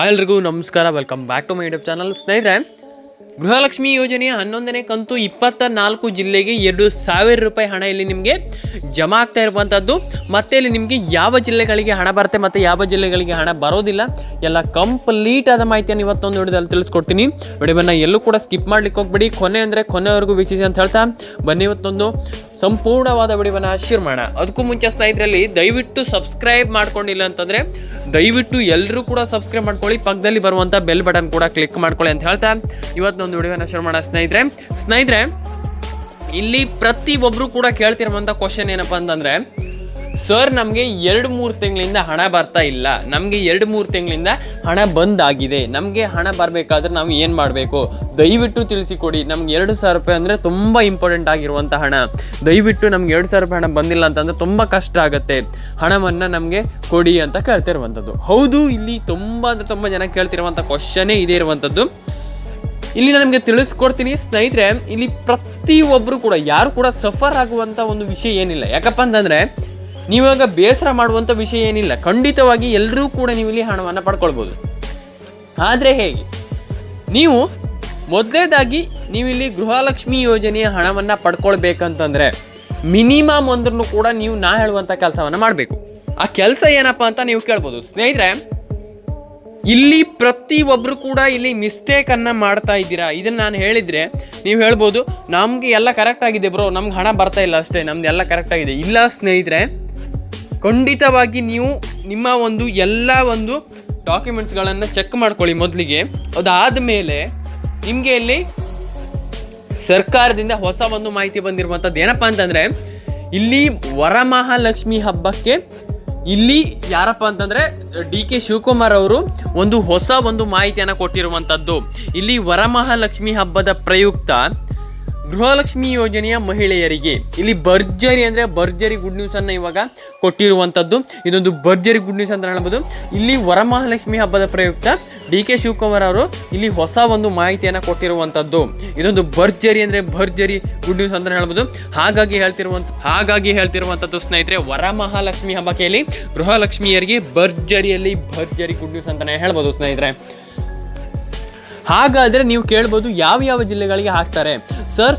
Hi ಎಲ್ರಿಗೂ ನಮಸ್ಕಾರ welcome back to my YouTube channel ಸ್ನೇಹಿತರೆ, ಗೃಹಲಕ್ಷ್ಮಿ ಯೋಜನೆಯ ಹನ್ನೊಂದನೇ ಕಂತು ಇಪ್ಪತ್ತ ನಾಲ್ಕು ಜಿಲ್ಲೆಗೆ ಎರಡು ಸಾವಿರ ರೂಪಾಯಿ ಹಣ ಇಲ್ಲಿ ನಿಮಗೆ ಜಮಾ ಆಗ್ತಾ ಇರುವಂಥದ್ದು ಮತ್ತೆ ಇಲ್ಲಿ ನಿಮಗೆ ಯಾವ ಜಿಲ್ಲೆಗಳಿಗೆ ಹಣ ಬರುತ್ತೆ ಮತ್ತು ಯಾವ ಜಿಲ್ಲೆಗಳಿಗೆ ಹಣ ಬರೋದಿಲ್ಲ, ಎಲ್ಲ ಕಂಪ್ಲೀಟ್ ಆದ ಮಾಹಿತಿಯನ್ನು ಇವತ್ತೊಂದು ವಿಡಿಯೋದಲ್ಲಿ ತಿಳಿಸ್ಕೊಡ್ತೀನಿ. ವಿಡಿಯೋವನ್ನು ಎಲ್ಲೂ ಕೂಡ ಸ್ಕಿಪ್ ಮಾಡ್ಲಿಕ್ಕೆ ಹೋಗ್ಬೇಡಿ. ಕೊನೆ ಅಂದರೆ ಕೊನೆವರೆಗೂ ವೀಕ್ಷಿಸಿ ಅಂತ ಹೇಳ್ತಾ, ಬನ್ನಿ ಇವತ್ತೊಂದು ಸಂಪೂರ್ಣವಾದ ವಿಡಿಯೋವನ್ನು ಶೇರ್ ಅದಕ್ಕೂ ಮುಂಚೆ ಸ್ನೇಹಿತರಲ್ಲಿ, ದಯವಿಟ್ಟು ಸಬ್ಸ್ಕ್ರೈಬ್ ಮಾಡ್ಕೊಂಡಿಲ್ಲ ಅಂತಂದರೆ, ದಯವಿಟ್ಟು ಎಲ್ಲರೂ ಕೂಡ ಸಬ್ಸ್ಕ್ರೈಬ್ ಮಾಡ್ಕೊಳ್ಳಿ. ಪಕ್ಕದಲ್ಲಿ ಬರುವಂಥ ಬೆಲ್ ಬಟನ್ ಕೂಡ ಕ್ಲಿಕ್ ಮಾಡ್ಕೊಳ್ಳಿ ಅಂತ ಹೇಳ್ತಾ ಇವತ್ತೊಂದು ವಿಡಿಯೋನ ಶೇರ್ ಸ್ನೇಹಿತರೆ. ಸ್ನೇಹಿತರೆ, ಇಲ್ಲಿ ಪ್ರತಿ ಒಬ್ಬರು ಕೂಡ ಕೇಳ್ತಿರುವಂಥ ಕ್ವಶನ್ ಏನಪ್ಪ ಅಂತಂದರೆ ಸರ್ ನಮಗೆ ಎರಡು ಮೂರು ತಿಂಗಳಿಂದ ಹಣ ಬರ್ತಾ ಇಲ್ಲ. ನಮಗೆ ಎರಡು ಮೂರು ತಿಂಗಳಿಂದ ಹಣ ಬಂದಾಗಿದೆ. ನಮಗೆ ಹಣ ಬರಬೇಕಾದ್ರೆ ನಾವು ಏನು ಮಾಡಬೇಕು? ದಯವಿಟ್ಟು ತಿಳಿಸಿಕೊಡಿ, ನಮ್ಗೆ ಎರಡು ಸಾವಿರ ರೂಪಾಯಿ ಅಂದರೆ ತುಂಬ ಇಂಪಾರ್ಟೆಂಟ್ ಆಗಿರುವಂಥ ಹಣ. ದಯವಿಟ್ಟು ನಮ್ಗೆ ಎರಡು ಸಾವಿರ ರೂಪಾಯಿ ಹಣ ಬಂದಿಲ್ಲ ಅಂತಂದರೆ ತುಂಬ ಕಷ್ಟ ಆಗುತ್ತೆ. ಹಣವನ್ನು ನಮಗೆ ಕೊಡಿ ಅಂತ ಕೇಳ್ತಿರುವಂಥದ್ದು ಹೌದು, ಇಲ್ಲಿ ತುಂಬ ಅಂದರೆ ತುಂಬ ಜನ ಕೇಳ್ತಿರುವಂಥ ಕ್ವಶನೇ ಇದೇ ಇರುವಂಥದ್ದು ಇಲ್ಲಿ ನಾನು ನಿಮಗೆ ತಿಳಿಸ್ಕೊಡ್ತೀನಿ ಸ್ನೇಹಿತರೆ, ಇಲ್ಲಿ ಪ್ರತಿಯೊಬ್ಬರು ಕೂಡ, ಯಾರು ಕೂಡ ಸಫರ್ ಆಗುವಂಥ ಒಂದು ವಿಷಯ ಏನಿಲ್ಲ. ಯಾಕಪ್ಪ ಅಂತಂದರೆ ನೀವಾಗ ಬೇಸರ ಮಾಡುವಂಥ ವಿಷಯ ಏನಿಲ್ಲ. ಖಂಡಿತವಾಗಿ ಎಲ್ಲರೂ ಕೂಡ ನೀವು ಇಲ್ಲಿ ಹಣವನ್ನು ಪಡ್ಕೊಳ್ಬೋದು. ಆದರೆ ಹೇಗೆ? ನೀವು ಮೊದಲೇದಾಗಿ ನೀವಿಲ್ಲಿ ಗೃಹಲಕ್ಷ್ಮಿ ಯೋಜನೆಯ ಹಣವನ್ನು ಪಡ್ಕೊಳ್ಬೇಕಂತಂದರೆ ಮಿನಿಮಮ್ ಅಂದ್ರೂ ಕೂಡ ನೀವು ನಾ ಹೇಳುವಂಥ ಕೆಲಸವನ್ನು ಮಾಡಬೇಕು. ಆ ಕೆಲಸ ಏನಪ್ಪ ಅಂತ ನೀವು ಕೇಳ್ಬೋದು. ಸ್ನೇಹಿತರೆ, ಇಲ್ಲಿ ಪ್ರತಿಯೊಬ್ಬರು ಕೂಡ ಇಲ್ಲಿ ಮಿಸ್ಟೇಕನ್ನು ಮಾಡ್ತಾ ಇದ್ದೀರಾ? ಇದನ್ನು ನಾನು ಹೇಳಿದರೆ ನೀವು ಹೇಳ್ಬೋದು, ನಮಗೆ ಎಲ್ಲ ಕರೆಕ್ಟ್ ಆಗಿದೆ ಬ್ರೋ ನಮ್ಗೆ ಹಣ ಬರ್ತಾ ಇಲ್ಲ ಅಷ್ಟೇ. ನಮ್ದು ಎಲ್ಲ ಕರೆಕ್ಟ್ ಆಗಿದೆ. ಇಲ್ಲ ಸ್ನೇಹಿತರೆ ಖಂಡಿತವಾಗಿ ನೀವು ನಿಮ್ಮ ಒಂದು ಎಲ್ಲ ಒಂದು ಡಾಕ್ಯುಮೆಂಟ್ಸ್ಗಳನ್ನು ಚೆಕ್ ಮಾಡ್ಕೊಳ್ಳಿ ಮೊದಲಿಗೆ. ಅದಾದ ಮೇಲೆ ನಿಮಗೆ ಇಲ್ಲಿ ಸರ್ಕಾರದಿಂದ ಹೊಸ ಒಂದು ಮಾಹಿತಿ ಬಂದಿರುವಂಥದ್ದು ಏನಪ್ಪ ಅಂತಂದರೆ, ಇಲ್ಲಿ ವರಮಹಾಲಕ್ಷ್ಮಿ ಹಬ್ಬಕ್ಕೆ ಇಲ್ಲಿ ಯಾರಪ್ಪ ಅಂತಂದರೆ ಡಿ ಕೆ ಶಿವಕುಮಾರ್ ಅವರು ಒಂದು ಹೊಸ ಒಂದು ಮಾಹಿತಿಯನ್ನು ಕೊಟ್ಟಿರುವಂಥದ್ದು. ಇಲ್ಲಿ ವರಮಹಾಲಕ್ಷ್ಮಿ ಹಬ್ಬದ ಪ್ರಯುಕ್ತ ಗೃಹಲಕ್ಷ್ಮಿ ಯೋಜನೆಯ ಮಹಿಳೆಯರಿಗೆ. ಇಲ್ಲಿ ಭರ್ಜರಿ ಅಂದರೆ ಭರ್ಜರಿ ಗುಡ್ ನ್ಯೂಸನ್ನು ಇವಾಗ ಕೊಟ್ಟಿರುವಂಥದ್ದು ಇದೊಂದು ಭರ್ಜರಿ ಗುಡ್ ನ್ಯೂಸ್ ಅಂತ ಹೇಳ್ಬೋದು. ಇಲ್ಲಿ ವರಮಹಾಲಕ್ಷ್ಮಿ ಹಬ್ಬದ ಪ್ರಯುಕ್ತ ಡಿ ಕೆ ಶಿವಕುಮಾರ್ ಅವರು ಇಲ್ಲಿ ಹೊಸ ಒಂದು ಮಾಹಿತಿಯನ್ನು ಕೊಟ್ಟಿರುವಂಥದ್ದು ಇದೊಂದು ಭರ್ಜರಿ ಅಂದರೆ ಭರ್ಜರಿ ಗುಡ್ ನ್ಯೂಸ್ ಅಂತ ಹೇಳ್ಬೋದು. ಹಾಗಾಗಿ ಹೇಳ್ತಿರುವಂಥ ಹಾಗಾಗಿ ಹೇಳ್ತಿರುವಂಥದ್ದು ಸ್ನೇಹಿತರೆ, ವರಮಹಾಲಕ್ಷ್ಮಿ ಹಬ್ಬಕ್ಕೆ ಇಲ್ಲಿ ಗೃಹಲಕ್ಷ್ಮಿಯರಿಗೆ ಭರ್ಜರಿಯಲ್ಲಿ ಭರ್ಜರಿ ಗುಡ್ ನ್ಯೂಸ್ ಅಂತಲೇ ಹೇಳ್ಬೋದು ಸ್ನೇಹಿತರೆ. ಹಾಗಾದರೆ ನೀವು ಕೇಳ್ಬೋದು ಯಾವ ಯಾವ ಜಿಲ್ಲೆಗಳಿಗೆ ಹಾಕ್ತಾರೆ. ಸರ್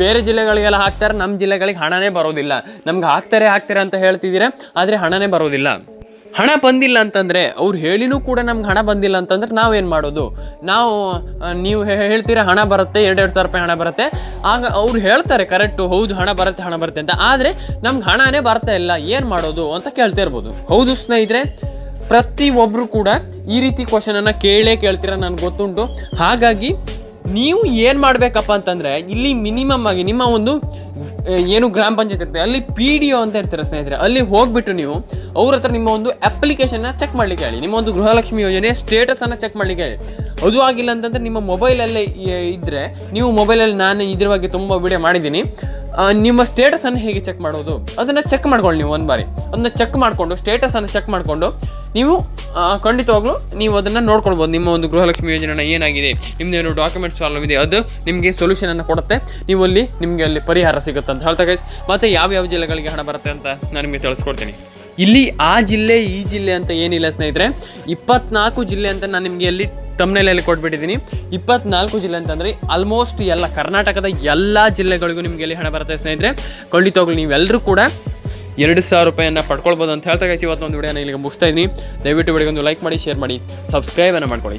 ಬೇರೆ ಜಿಲ್ಲೆಗಳಿಗೆಲ್ಲ ಹಾಕ್ತಾರೆ ನಮ್ಮ ಜಿಲ್ಲೆಗಳಿಗೆ ಹಣನೇ ಬರೋದಿಲ್ಲ. ನಮ್ಗೆ ಹಾಕ್ತಾರೆ ಹಾಕ್ತಾರೆ ಅಂತ ಹೇಳ್ತಿದ್ದೀರಾ? ಆದರೆ ಹಣನೇ ಬರೋದಿಲ್ಲ. ಹಣ ಬಂದಿಲ್ಲ ಅಂತಂದರೆ, ಅವ್ರು ಹೇಳಿನೂ ಕೂಡ ನಮ್ಗೆ ಹಣ ಬಂದಿಲ್ಲ ಅಂತಂದ್ರೆ ನಾವೇನು ಮಾಡೋದು? ನಾವು ನೀವು ಹೇಳ್ತೀರಾ ಹಣ ಬರುತ್ತೆ ಎರಡೆರಡು ಸಾವಿರ ರೂಪಾಯಿ ಹಣ ಬರುತ್ತೆ. ಆಗ ಅವ್ರು ಹೇಳ್ತಾರೆ, ಕರೆಕ್ಟು, ಹೌದು, ಹಣ ಬರುತ್ತೆ ಹಣ ಬರುತ್ತೆ ಅಂತ. ಆದರೆ ನಮ್ಗೆ ಹಣನೇ ಬರ್ತಾ ಇಲ್ಲ. ಏನು ಮಾಡೋದು ಅಂತ ಕೇಳ್ತಾ ಇರ್ಬೋದು. ಹೌದು ಸ್ನೇಹಿತರೆ ಪ್ರತಿ ಒಬ್ಬರು ಕೂಡ ಈ ರೀತಿ ಕ್ವಶನನ್ನು ಕೇಳೇ ಕೇಳ್ತೀರ ನನಗೆ ಗೊತ್ತುಂಟು. ಹಾಗಾಗಿ ನೀವು ಏನು ಮಾಡಬೇಕಪ್ಪ ಅಂತಂದರೆ, ಇಲ್ಲಿ ಮಿನಿಮಮ್ ಆಗಿ ನಿಮ್ಮ ಒಂದು ಏನು ಗ್ರಾಮ ಪಂಚಾಯತ್ ಇರ್ತದೆ, ಅಲ್ಲಿ ಪಿ ಡಿ ಒ ಅಂತ ಇರ್ತಾರೆ ಸ್ನೇಹಿತರೆ, ಅಲ್ಲಿ ಹೋಗ್ಬಿಟ್ಟು ನೀವು ಅವ್ರ ಹತ್ರ ನಿಮ್ಮ ಒಂದು ಅಪ್ಲಿಕೇಶನ್ನ ಚೆಕ್ ಮಾಡ್ಲಿಕ್ಕೆ ಹೇಳಿ. ನಿಮ್ಮ ಒಂದು ಗೃಹಲಕ್ಷ್ಮಿ ಯೋಜನೆ ಸ್ಟೇಟಸನ್ನು ಚೆಕ್ ಮಾಡ್ಲಿಕ್ಕೆ ಹೇಳಿ. ಅದು ಆಗಿಲ್ಲ ಅಂತಂದರೆ ನಿಮ್ಮ ಮೊಬೈಲಲ್ಲೇ ಇದ್ದರೆ ನೀವು ಮೊಬೈಲಲ್ಲಿ ನಾನು ಇದ್ರ ಬಗ್ಗೆ ತುಂಬ ವಿಡಿಯೋ ಮಾಡಿದ್ದೀನಿ. ನಿಮ್ಮ ಸ್ಟೇಟಸನ್ನು ಹೇಗೆ ಚೆಕ್ ಮಾಡೋದು? ಅದನ್ನು ಚೆಕ್ ಮಾಡ್ಕೊಳ್ಳಿ ನೀವು ಒಂದು ಬಾರಿ. ಅದನ್ನ ಚೆಕ್ ಮಾಡಿಕೊಂಡು ಸ್ಟೇಟಸನ್ನು ಚೆಕ್ ಮಾಡಿಕೊಂಡು, ನೀವು ಖಂಡಿತವಾಗ್ಲೂ ನೀವು ಅದನ್ನು ನೋಡ್ಕೊಳ್ಬೋದು. ನಿಮ್ಮ ಒಂದು ಗೃಹಲಕ್ಷ್ಮಿ ಯೋಜನೆ ಏನಾಗಿದೆ ನಿಮ್ಮದೇನು ಡಾಕ್ಯುಮೆಂಟ್ಸ್ ಪ್ರಾಬ್ಲಮ್ ಇದೆ, ಅದು ನಿಮಗೆ ಸೊಲ್ಯೂಷನನ್ನು ಕೊಡುತ್ತೆ. ನೀವು ಅಲ್ಲಿ, ನಿಮಗೆ ಅಲ್ಲಿ ಪರಿಹಾರ ಸಿಗುತ್ತೆ ಅಂತ ಹೇಳ್ತಾ ಗೈಸ್ ಮತ್ತು ಯಾವ ಯಾವ ಜಿಲ್ಲೆಗಳಿಗೆ ಹಣ ಬರುತ್ತೆ ಅಂತ ನಾನು ನಿಮಗೆ ತಿಳಿಸ್ಕೊಡ್ತೀನಿ. ಇಲ್ಲಿ ಆ ಜಿಲ್ಲೆ, ಈ ಜಿಲ್ಲೆ ಅಂತ ಏನಿಲ್ಲ ಸ್ನೇಹಿತರೆ. ಇಪ್ಪತ್ನಾಲ್ಕು ಜಿಲ್ಲೆ ಅಂತ ನಾನು ನಿಮಗೆ ಅಲ್ಲಿ ತಮ್ಮನೆಯಲ್ಲಿ ಕೊಟ್ಬಿಟ್ಟಿದ್ದೀನಿ. ಇಪ್ಪತ್ನಾಲ್ಕು ಜಿಲ್ಲೆ ಅಂತಂದರೆ ಆಲ್ಮೋಸ್ಟ್ ಎಲ್ಲ ಕರ್ನಾಟಕದ ಎಲ್ಲ ಜಿಲ್ಲೆಗಳಿಗೂ ನಿಮಗೆ ಎಲ್ಲಿ ಹಣ ಬರುತ್ತೆ ಸ್ನೇಹಿತರೆ. ಖಂಡಿತವಾಗ್ಲೂ ನೀವೆಲ್ಲರೂ ಕೂಡ ಎರಡು ಸಾವಿರ ರೂಪಾಯಿಯನ್ನು ಪಡ್ಕೊಳ್ಬೋದು ಅಂತ ಹೇಳ್ತಾ ಇವತ್ತು ಒಂದು ವಿಡಿಯೋನ ಇಲ್ಲಿಗೆ ಮುಗಿಸ್ತಾ ಇದ್ದೀನಿ. ದಯವಿಟ್ಟು ವಿಡಿಯೋಗೊಂದು ಲೈಕ್ ಮಾಡಿ ಶೇರ್ ಮಾಡಿ ಸಬ್ಸ್ಕ್ರೈಬನ್ನು ಮಾಡ್ಕೊಳ್ಳಿ.